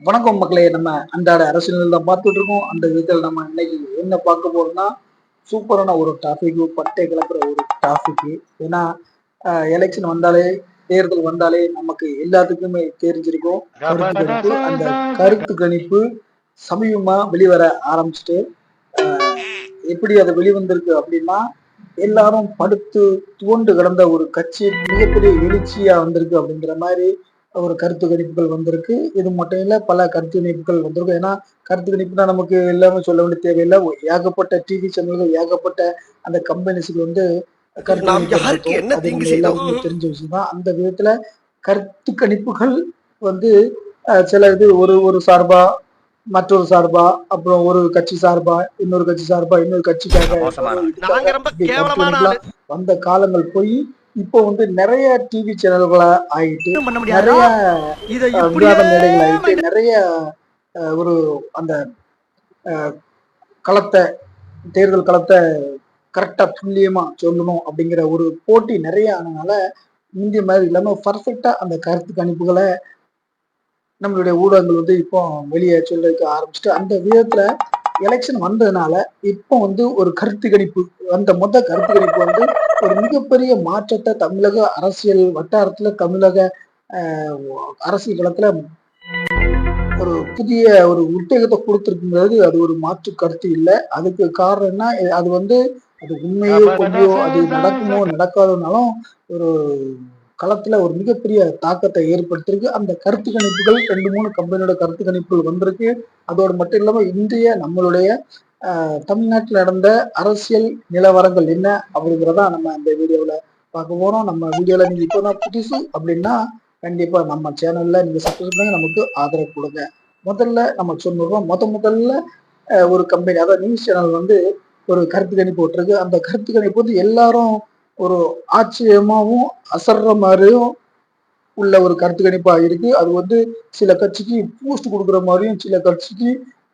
வணக்கம் மக்களே நம்ம அன்றாட அரசியல் தான் பார்த்துட்டு இருக்கோம். அந்த விதத்தில் நம்ம இன்னைக்கு என்ன பார்க்க போறோம்னா சூப்பரான ஒரு டாபிக் பட்டை கிளப்புற ஒரு டாபிக் ஏன்னா எலெக்ஷன் வந்தாலே தேர்தல் வந்தாலே நமக்கு எல்லாத்துக்குமே தெரிஞ்சிருக்கும். கருத்து கணிப்பு அந்த கருத்து கணிப்பு சமீபமா வெளிவர ஆரம்பிச்சுட்டு எப்படி அது வெளிவந்திருக்கு அப்படின்னா எல்லாரும் படுத்து துவண்டு கிடந்த ஒரு கட்சி மிகப்பெரிய எழுச்சியா வந்திருக்கு அப்படிங்கிற மாதிரி ஒரு கருத்து கணிப்புகள் வந்திருக்கு. இது மட்டும் இல்ல பல கருத்து கணிப்புகள் வந்திருக்கு. ஏன்னா கருத்து கணிப்புனா நமக்கு எல்லாமே சொல்ல வேண்டிய தேவையில்லை. ஏகப்பட்ட டிவி சேனல்கள் ஏகப்பட்ட அந்த கம்பெனிஸ்க்கு வந்து கருத்து எல்லாருக்குமே? தெரிஞ்ச விஷயம் தான் அந்த விதத்துல கருத்து கணிப்புகள் வந்து சில இது ஒரு ஒரு சார்பா மற்றொரு சார்பா அப்புறம் ஒரு கட்சி சார்பா இன்னொரு கட்சி சார்பா இன்னொரு கட்சிக்காக வந்த காலங்கள் போய் இப்போ வந்து நிறைய டிவி சேனல்களா ஆயிட்டு நிறைய விவாத மேடைகள் ஆயிட்டு நிறைய ஒரு அந்த களத்தை தேர்தல் களத்தை கரெக்டா துல்லியமா சொல்லணும் அப்படிங்கிற ஒரு போட்டி நிறைய ஆனதுனால முந்தைய மாதிரி இல்லாம பர்ஃபெக்டா அந்த கருத்து கணிப்புகளை நம்மளுடைய ஊடகங்கள் வந்து இப்போ வெளியே சொல்றதுக்கு ஆரம்பிச்சுட்டு அந்த விதத்துல எலெக்ஷன் வந்ததுனால இப்போ வந்து ஒரு கருத்து கணிப்பு அந்த மொத்த கருத்து கணிப்பு வந்து ஒரு மிகப்பெரிய மாற்றத்தை தமிழக அரசியல் வட்டாரத்துல தமிழக அரசியல் களத்துல ஒரு புதிய ஒரு உத்தேகத்தை கொடுத்துருக்குங்கிறது அது ஒரு மாற்று கருத்து இல்லை. அதுக்கு காரணம் என்ன அது வந்து அது உண்மையோ கொஞ்சம் அது நடக்குமோ நடக்காதனாலும் ஒரு களத்துல ஒரு மிகப்பெரிய தாக்கத்தை ஏற்படுத்தியிருக்கு. அந்த கருத்து கணிப்புகள் ரெண்டு மூணு கம்பெனியோட கருத்து கணிப்புகள் வந்திருக்கு. அதோடு மட்டும் இல்லாம இந்திய நம்மளுடைய தமிழ்நாட்டில் நடந்த அரசியல் நிலவரங்கள் என்ன அப்படிங்கிறதா நம்ம இந்த வீடியோவில் பார்க்க போகிறோம் நம்ம வீடியோவில் இப்போ தான் புதுசு அப்படின்னா கண்டிப்பாக நம்ம சேனலில் நீங்கள் சப்ஸ்கிரைப் பண்ணி நமக்கு ஆதரவு கொடுங்க. முதல்ல நம்ம சொன்னோம் முத முதல்ல ஒரு கம்பெனி அதாவது நியூஸ் சேனல் வந்து ஒரு கருத்து கணிப்பு போட்டிருக்கு. அந்த கருத்து கணிப்பு வந்து எல்லாரும் ஒரு ஆச்சரியமாகவும் அசர்ற மாதிரியும் உள்ள ஒரு கருத்து கணிப்பா இருக்கு. அது வந்து சில கட்சிக்கு பூஸ்ட் கொடுக்குற மாதிரியும் சில கட்சிக்கு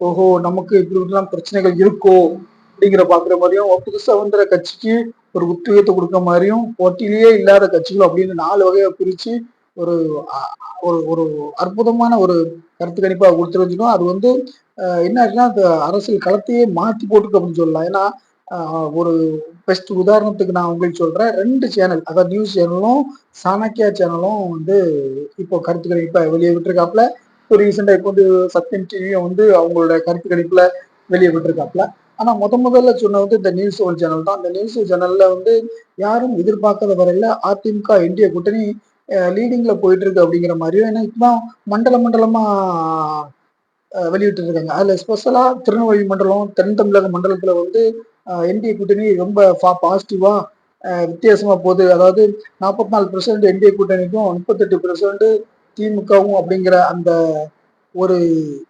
ஓஹோ நமக்கு இப்படிலாம் பிரச்சனைகள் இருக்கோ அப்படிங்கிற பாக்குற மாதிரியும் புதுசா வந்துற கட்சிக்கு ஒரு உத்வேகத்தை கொடுக்க மாதிரியும் போட்டியிலேயே இல்லாத கட்சிகள் அப்படின்னு நாலு வகையை பிரிச்சு ஒரு ஒரு ஒரு அற்புதமான ஒரு கருத்து கணிப்பா கொடுத்துருந்துடும் அது வந்து என்ன ஆச்சுன்னா அந்த அரசியல் களத்தையே மாத்தி போட்டுருக்கு அப்படின்னு சொல்லலாம். ஏன்னா ஒரு பெஸ்ட் உதாரணத்துக்கு நான் உங்களுக்கு சொல்றேன். ரெண்டு சேனல் அதாவது நியூஸ் சேனலும் சாணக்கியா சேனலும் வந்து இப்போ கருத்து கணிப்பை வெளியே விட்டுருக்காப்புல. இப்போ ரீசெண்டா இப்போ வந்து சத்யம் டிவியும் வந்து அவங்களோட கருத்து கணிப்புல வெளியே விட்டுருக்காப்ல ஆனா முத முதல்ல சொன்ன வந்து இந்த நியூஸ் ஒன் சேனல் தான். அந்த நியூஸ் சேனல்ல வந்து யாரும் எதிர்பார்க்காத வரையில அதிமுக இந்திய கூட்டணி லீடிங்ல போயிட்டு இருக்கு அப்படிங்கிற மாதிரியும் ஏன்னா இப்பதான் மண்டல மண்டலமா வெளியிட்டு இருக்காங்க அதுல ஸ்பெஷலா திருநெல்வேலி மண்டலம் தென் தமிழக மண்டலத்துல வந்து என்டிஏ கூட்டணி ரொம்ப பாசிட்டிவா வித்தியாசமா போகுது. அதாவது நாற்பத்தி நாலு பெர்சன்ட் என்டிஏ கூட்டணிக்கும் முப்பத்தெட்டு பெர்சன்ட் திமுகவும் அப்படிங்கிற அந்த ஒரு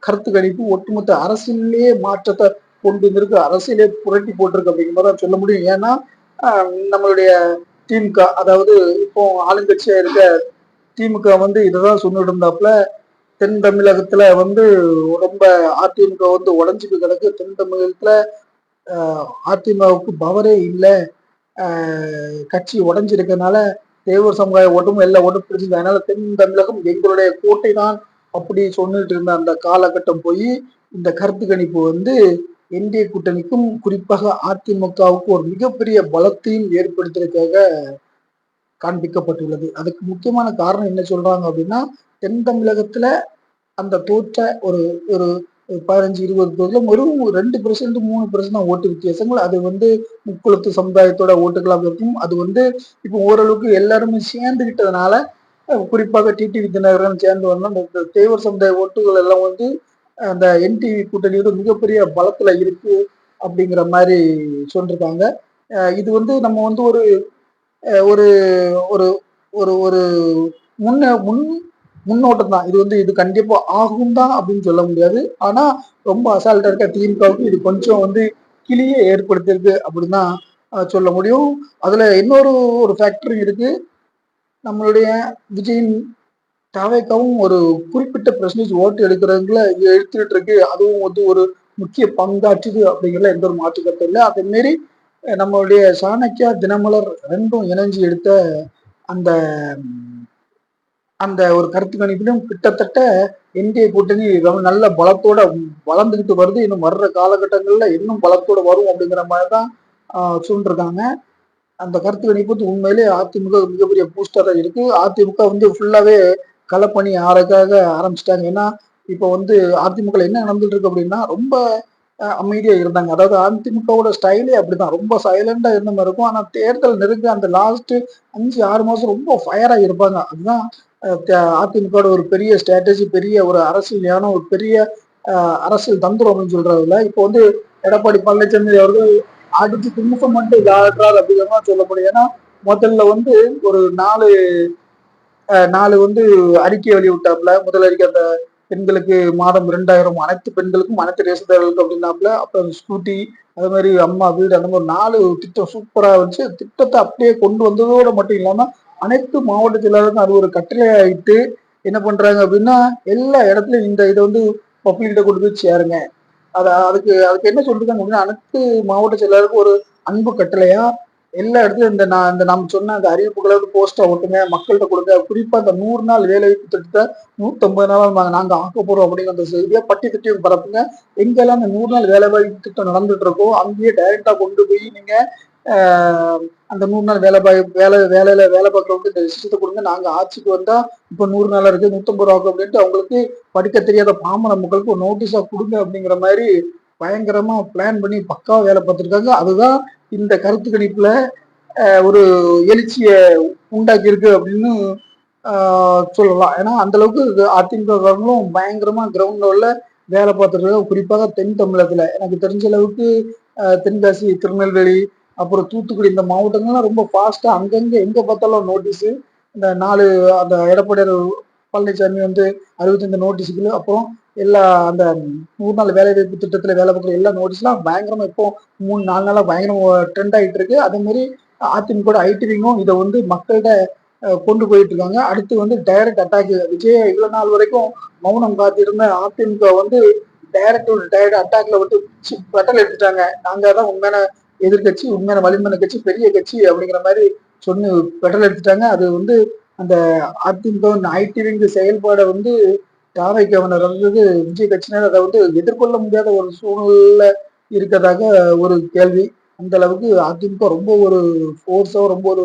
கருத்து கணிப்பு ஒட்டுமொத்த அரசியலே மாற்றத்தை கொண்டு வந்திருக்கு. அரசியலே புரட்டி போட்டிருக்கு அப்படிங்கிற மாதிரி தான் சொல்ல முடியும். ஏன்னா நம்மளுடைய திமுக அதாவது இப்போ ஆளுங்கட்சியா இருக்க திமுக வந்து இததான் சொல்லிட்டு இருந்தாப்புல தென் தமிழகத்துல வந்து ரொம்ப அதிமுக வந்து உடஞ்சிட்டு கிடக்கு. தென் தமிழகத்துல அதிமுகவுக்கு பவரே இல்லை. கட்சி உடஞ்சிருக்கனால தேவர் சமுதாய ஓட்டும் எல்லா ஓட்டும் பிடிச்சிருக்கு அதனால தென் தமிழகம் எங்களுடைய கோட்டை தான் அப்படி சொல்லிட்டு இருந்த அந்த காலகட்டம் போய் இந்த கருத்து கணிப்பு வந்து என்டிஏ கூட்டணிக்கும் குறிப்பாக அதிமுகவுக்கு ஒரு மிகப்பெரிய பலத்தையும் ஏற்படுத்துறதுக்காக காண்பிக்கப்பட்டுள்ளது. அதுக்கு முக்கியமான காரணம் என்ன சொல்றாங்க அப்படின்னா தென் தமிழகத்துல அந்த தோற்ற ஒரு ஒரு பதினஞ்சு இருபது தொகுதியில வெறும் ரெண்டு பெர்சன்ட் மூணு பெர்சன்ட் ஓட்டு வித்தியாசங்கள். அது வந்து முக்குளத்து சமுதாயத்தோட ஓட்டுகளாக இருக்கும். அது வந்து இப்போ ஓரளவுக்கு எல்லாருமே சேர்ந்துகிட்டதுனால குறிப்பாக டிடிவி தினகரன் சேர்ந்து வந்த அந்த தேவர் சமுதாய ஓட்டுகள் எல்லாம் வந்து அந்த என்டிவி கூட்டணியோட மிகப்பெரிய பலத்துல இருக்கு அப்படிங்கிற மாதிரி சொல்லிருக்காங்க. இது வந்து நம்ம வந்து ஒரு ஒரு ஒரு ஒரு ஒரு முன்ன முன் முன்னோட்டம் தான் இது வந்து இது கண்டிப்பா ஆகும் தான் அப்படின்னு சொல்ல முடியாது. ஆனா ரொம்ப அசால்ட்டா இருக்க திமுகவுக்கு இது கொஞ்சம் வந்து கிளியே ஏற்படுத்தியிருக்கு அப்படின்னு தான் சொல்ல முடியும். அதுல இன்னொரு ஒரு ஃபேக்டரும் இருக்கு. நம்மளுடைய விஜயின் தாவேக்காவும் ஒரு குறிப்பிட்ட பெர்சன்டேஜ் ஓட்டு எடுக்கிறவங்கள எடுத்துக்கிட்டு இருக்கு. அதுவும் வந்து ஒரு முக்கிய பங்காற்றுது அப்படிங்கிறத எந்த ஒரு மாற்று இல்லை. அதே மாரி நம்மளுடைய சாணக்கியா தினமலர் ரெண்டும் இணைஞ்சு எடுத்த அந்த அந்த ஒரு கருத்து கணிப்பிலும் கிட்டத்தட்ட இந்திய கூட்டணி ரொம்ப நல்ல பலத்தோட வளர்ந்துக்கிட்டு வருது. இன்னும் வர்ற காலகட்டங்களில் இன்னும் பலத்தோட வரும் அப்படிங்கிற மாதிரி தான் சொல்லிருக்காங்க அந்த கருத்து கணிப்பு உண்மையிலே அதிமுக மிகப்பெரிய பூஸ்டராக இருக்கு. அதிமுக வந்து ஃபுல்லாவே களப்பணி ஆறக்காக ஆரம்பிச்சிட்டாங்க. ஏன்னா இப்போ வந்து அதிமுக என்ன நடந்துட்டு இருக்கு அப்படின்னா ரொம்ப அமைதியா இருந்தாங்க. அதாவது அதிமுகவோட ஸ்டைலே அப்படிதான். ரொம்ப சைலண்டா இருந்த மாதிரி இருக்கும். ஆனா தேர்தல் நெருங்க அந்த லாஸ்ட் அஞ்சு ஆறு மாசம் ரொம்ப ஃபயரா இருப்பாங்க. அதுதான் அதிமுக ஒரு பெரிய ஸ்ட்ராட்டஜி பெரிய ஒரு அரசியல் ஞானம் ஒரு பெரிய அரசியல் தந்திரம் அப்படின்னு சொல்றதுல இப்போ வந்து எடப்பாடி பழனிசாமி அவர்கள் அடிச்சு திமுக மட்டும் இதாகிறார் அப்படிங்கிற சொல்லப்படும் ஏன்னா முதல்ல வந்து ஒரு நாலு நாலு வந்து அறிக்கை வெளியிட்டாப்ல முதல் அறிக்கை அந்த பெண்களுக்கு மாதம் இரண்டாயிரம் அனைத்து பெண்களுக்கும் அனைத்து ரேசதாரர்களுக்கும் அப்படின்னாப்புல. அப்புறம் ஸ்கூட்டி அது மாதிரி அம்மா வீடு அந்த மாதிரி நாலு திட்டம் சூப்பரா வச்சு திட்டத்தை அப்படியே கொண்டு வந்ததோட மட்டும் இல்லாம அனைத்து மாவட்ட செயலாளருக்கும் அது ஒரு கட்டளை ஆயிட்டு என்ன பண்றாங்க அப்படின்னா எல்லா இடத்துலயும் இந்த இதை வந்து பப்ளிக்கிட்ட கொண்டு போய் சேருங்க. அதை அதுக்கு அதுக்கு என்ன சொல்லிருக்காங்க அப்படின்னா அனைத்து மாவட்ட செயலாளருக்கும் ஒரு அன்பு கட்டளையா எல்லா இடத்துலயும் இந்த நான் இந்த நம்ம சொன்ன அந்த அறிவிப்புகளை வந்து போஸ்டா ஓட்டுங்க மக்கள்கிட்ட கொடுங்க. குறிப்பா அந்த நூறு நாள் வேலை வாய்ப்பு திட்டத்தை நூத்தம்பது நாள் நாங்க ஆக்க போறோம் அப்படிங்கிற அந்த செய்தியா பட்டி திட்டியும் பரப்புங்க. எங்கெல்லாம் அந்த நூறு நாள் வேலை வாய்ப்பு திட்டம் நடந்துட்டு இருக்கோ அங்கேயே டைரக்டா கொண்டு போய் நீங்க அந்த நூறு நாள் வேலை பாய் வேலை வேலையில வேலை பார்க்குறவங்க இந்த விஷயத்தை கொடுங்க. நாங்க ஆட்சிக்கு வந்தா இப்ப நூறு நாள் இருக்கு நூத்தம்பது ரூபா அப்படின்ட்டு அவங்களுக்கு படிக்க தெரியாத பாமர மக்களுக்கு ஒரு நோட்டீஸா கொடுங்க அப்படிங்கிற மாதிரி பயங்கரமா பிளான் பண்ணி பக்காவா வேலை பார்த்துருக்காங்க. அதுதான் இந்த கருத்து கணிப்புல ஒரு எழுச்சிய உண்டாக்கி இருக்கு அப்படின்னு சொல்லலாம். ஏன்னா அந்த அளவுக்கு அதிமுக பயங்கரமா கிரவுண்ட் லெவல்ல வேலை பார்த்துட்டு குறிப்பாக தென் தமிழகத்துல. எனக்கு தெரிஞ்ச அளவுக்கு தென்காசி திருநெல்வேலி அப்புறம் தூத்துக்குடி இந்த மாவட்டங்கள்லாம் ரொம்ப ஃபாஸ்டா அங்கங்க எங்க பார்த்தாலும் நோட்டீஸ் இந்த நாலு அந்த எடப்பாடியார் பழனிசாமி வந்து அறுபத்தஞ்சு நோட்டீஸுக்கு அப்புறம் எல்லா அந்த நூறு நாள் வேலை வாய்ப்பு திட்டத்துல வேலை பார்க்குற எல்லா நோட்டீஸ்லாம் பயங்கரமா இப்போ மூணு நாலு நாளா பயங்கரமாக ட்ரெண்ட் ஆகிட்டு இருக்கு. அதே மாதிரி அதிமுக ஐடிவிங்கும் இதை வந்து மக்கள்கிட்ட கொண்டு போயிட்டு இருக்காங்க. அடுத்து வந்து டைரக்ட் அட்டாக் விஜய் இவ்வளவு நாள் வரைக்கும் மௌனம் காத்திருந்த அதிமுக வந்து டைரக்ட் டைரக்ட் அட்டாக்ல வந்து பட்டல் எடுத்துட்டாங்க. நாங்க தான் உண்மையான எதிர்கட்சி உண்மையான வலிமையான கட்சி பெரிய கட்சி அப்படிங்கிற மாதிரி சொன்னு பெட்டல் எடுத்துட்டாங்க. அது வந்து அந்த அதிமுக ஐடி செயல்பாடை வந்து தாவை கவனர் வந்தது விஜய் கட்சியினர் அதை வந்து எதிர்கொள்ள முடியாத ஒரு சூழ்நிலை இருக்கிறதாக ஒரு கேள்வி. அந்த அளவுக்கு அதிமுக ரொம்ப ஒரு ஃபோர்ஸோ ரொம்ப ஒரு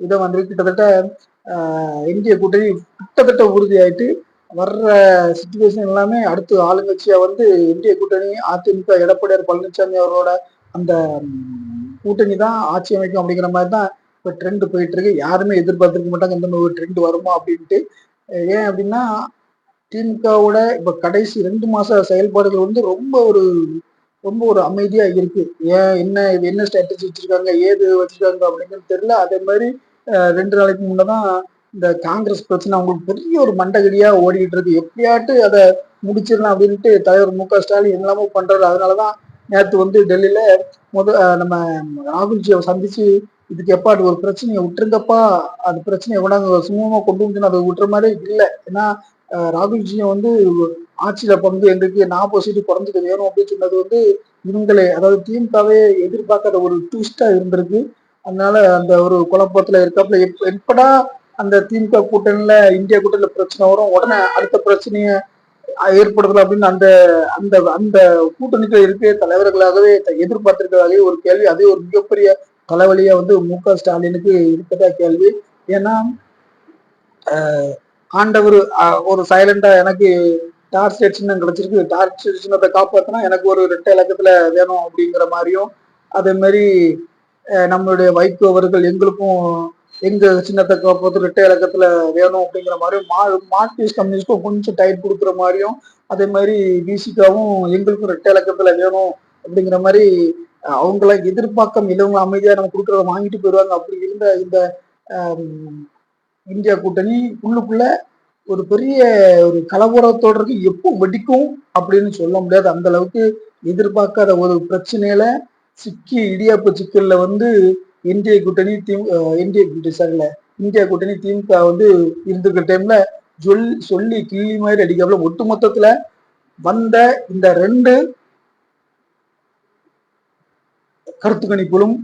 இதை வந்து கிட்டத்தட்ட இந்திய கூட்டணி கிட்டத்தட்ட உறுதியாயிட்டு வர்ற சுச்சுவேஷன் எல்லாமே அடுத்து ஆளுங்கட்சியா வந்து இந்திய கூட்டணி அதிமுக எடப்பாடியார் பழனிசாமி அவரோட அந்த கூட்டணி தான் ஆட்சி அமைக்கும் அப்படிங்கிற மாதிரி தான் இப்போ ட்ரெண்ட் போயிட்டு இருக்கு யாருமே எதிர்பார்த்துருக்க மாட்டாங்க இந்த மாதிரி ஒரு ட்ரெண்ட் வருமா அப்படின்ட்டு. ஏன் அப்படின்னா திமுகவோட இப்போ கடைசி ரெண்டு மாச செயல்பாடுகள் வந்து ரொம்ப ஒரு ரொம்ப ஒரு அமைதியா இருக்கு. ஏன் என்ன என்ன ஸ்ட்ராட்டஜி வச்சிருக்காங்க ஏது வச்சிருக்காங்க அப்படிங்கிறது தெரியல. அதே மாதிரி ரெண்டு நாளைக்கு முன்னதான் இந்த காங்கிரஸ் பிரச்சனை அவங்களுக்கு பெரிய ஒரு மண்டகடியா ஓடிக்கிட்டு இருக்கு. எப்படியாட்டு அதை முடிச்சிடலாம் அப்படின்ட்டு தலைவர் மு க ஸ்டாலின் எல்லாமே பண்றாரு. அதனாலதான் நேற்று வந்து டெல்லியில முத நம்ம ராகுல்ஜியை சந்திச்சு இதுக்கு எப்பாட்டு ஒரு பிரச்சனையை விட்டுருங்கப்பா அந்த பிரச்சனையை எவ்வளவு சுமூகமா கொண்டு வந்து அதை விட்டுற மாதிரி இல்லை. ஏன்னா ராகுல்ஜியை வந்து ஆட்சியில பங்கு எங்களுக்கு நாற்பது சீட்டு குறைஞ்சது வேணும் அப்படின்னு சொன்னது வந்து இவங்களே. அதாவது திமுகவே எதிர்பார்க்காத ஒரு ட்விஸ்டா இருந்திருக்கு. அதனால அந்த ஒரு குழப்பத்துல இருக்காப்புல. எப்படா அந்த திமுக கூட்டணியில இந்தியா கூட்டணியில பிரச்சனை வரும்? உடனே அடுத்த பிரச்சனையை ஏற்படுத்தலாம் அப்படின்னு அந்த அந்த அந்த கூட்டணிகள் இருக்க தலைவர்களாகவே எதிர்பார்த்திருக்கிறதாகவே ஒரு கேள்வி. அதே ஒரு மிகப்பெரிய தலைவலியா வந்து மு க ஸ்டாலினுக்கு இருக்கதா கேள்வி. ஏன்னா ஆண்டவர் ஒரு சைலண்டா எனக்கு டார்ச் சின்னம் கிடைச்சிருக்கு. டார்ச் சின்னத்தை காப்பாத்தினா எனக்கு ஒரு ரெட்டை இலக்கத்துல வேணும் அப்படிங்கிற மாதிரியும் அதே மாதிரி நம்மளுடைய வைகோ அவர்கள் எங்களுக்கும் எங்க சின்னத்தை பொறுத்து ரெட்டை இலக்கத்துல வேணும் அப்படிங்கிற மாதிரியும் மா மார்க்சிஸ்ட் கம்யூனிஸ்டும் கொஞ்சம் டைட் கொடுக்குற மாதிரியும் அதே மாதிரி பிசிக்காவும் எங்களுக்கும் ரெட்டை இலக்கத்துல வேணும் அப்படிங்கிற மாதிரி அவங்கள எதிர்பார்க்கம் இல்லவங்க அமைதியா நம்ம கொடுக்குறத வாங்கிட்டு போயிடுவாங்க. அப்படி இருந்த இந்த இந்தியா கூட்டணி உள்ளுக்குள்ள ஒரு பெரிய ஒரு கலவரத்தோட இருக்கு. எப்போ வெடிக்கும் அப்படின்னு சொல்ல முடியாது. அந்த அளவுக்கு எதிர்பார்க்காத ஒரு பிரச்சனையில சிக்கி இடியாப்பு சிக்கல்ல வந்து இந்திய கூட்டணி திமுக இந்திய கூட்டணி சரியில்ல. இந்தியா கூட்டணி திமுக வந்து இருந்திருக்கிற டைம்ல சொல் சொல்லி கிள்ளி மாதிரி அடிக்காமல ஒட்டு மொத்தத்துல வந்த இந்த ரெண்டு கருத்து கணிப்புகளும்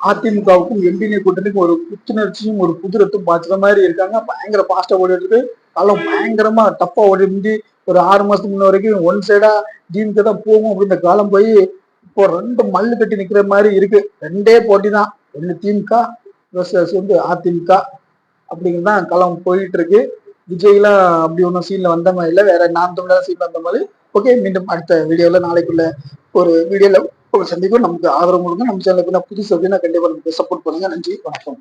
அதிமுகவுக்கும் எம்பிஏ கூட்டணிக்கும் ஒரு புத்துணர்ச்சியும் ஒரு புதுரத்தும் பாய்ச்சுற மாதிரி இருக்காங்க. பயங்கர பாஸ்டா ஓடிட்டு இருக்கு. அதெல்லாம் பயங்கரமா டப்பா ஓடி ஒரு ஆறு மாசத்துக்கு முன்ன வரைக்கும் ஒன் சைடா டிஎம்கே தான் போகும். அப்படின்ற காலம் போய் இப்போ ரெண்டு மல்லு கட்டி நிக்கிற மாதிரி இருக்கு. ரெண்டே போட்டி தான் ரெண்டு திமுக versus வந்து அதிமுக அப்படிங்கிறது தான் களம் போயிட்டு இருக்கு விஜய்லாம் அப்படி ஒன்றும் சீனில் வந்த மாதிரி இல்லை. வேற நான் தமிழாக சீன் வந்த மாதிரி. ஓகே மீண்டும் அடுத்த வீடியோவில் நாளைக்குள்ள ஒரு வீடியோவில் ஒரு சந்திக்கும். நமக்கு ஆதரவு கொடுங்க. நம்ம சேனலுக்கு புதுசு அப்படின்னா கண்டிப்பாக நமக்கு சப்போர்ட் பண்ணுங்க. நன்றி வணக்கம்.